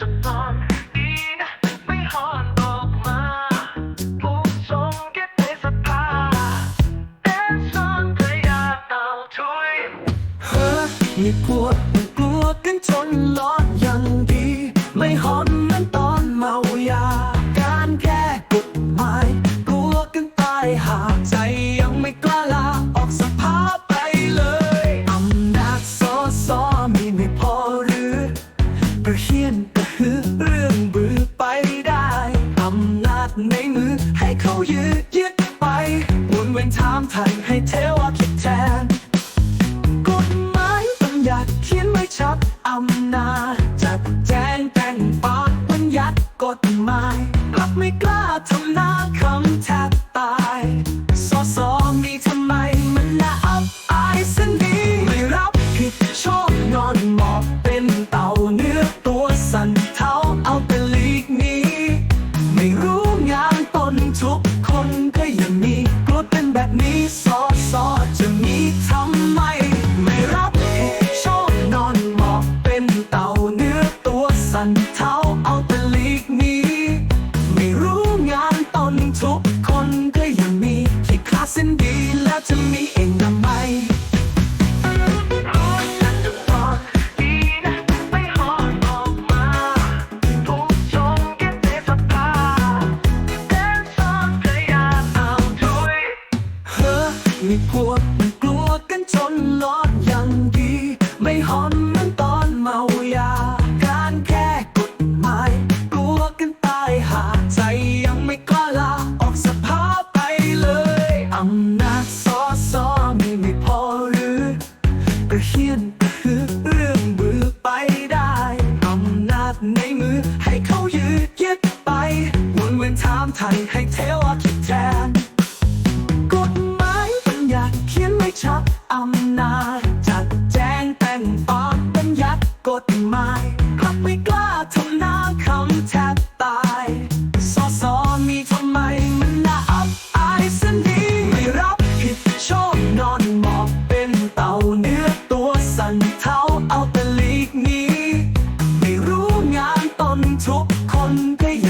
จนตอนดีนะไม่หอนออกมาผู้ทรงเกียรติในสภาแดนซอนพยาเต่าถุยเฮ้อมีพวกมันกลัวกันจนหลอดยังดี ไม่หอนเหมือนตอนเมายา การแก้กฎหมายกลัวกันตายหากใจยังไม่กล้าลาออกสภาไปเลยอำนาจสอสอมีไม่พอหรือประเฮียน หือเรื่องบือไปได้อำนาจในมือให้เขายืดยึดไปหมุนเวียนถามไทยให้เทวาคิดแทน กฎหมายบัญญัติเขียนไว้ชัดอำนาจจัดแจงแต่งปากบัญญัติกฎหมายกลับไม่กล้าทำหน้า ส้นดีแล้วจะมีเองทำไมมีพวกม่หอน เขียนคือเรื่องบือไปได้อำนาจในมือให้เขายืดยึดไปวนเวียนถามไทยให้เทวาคิดแทนกฎหมายบัญญัติเขียนไม่ชัดอำนาจจัดแจงแต่งปากบัญญัติกฎหมาย one day.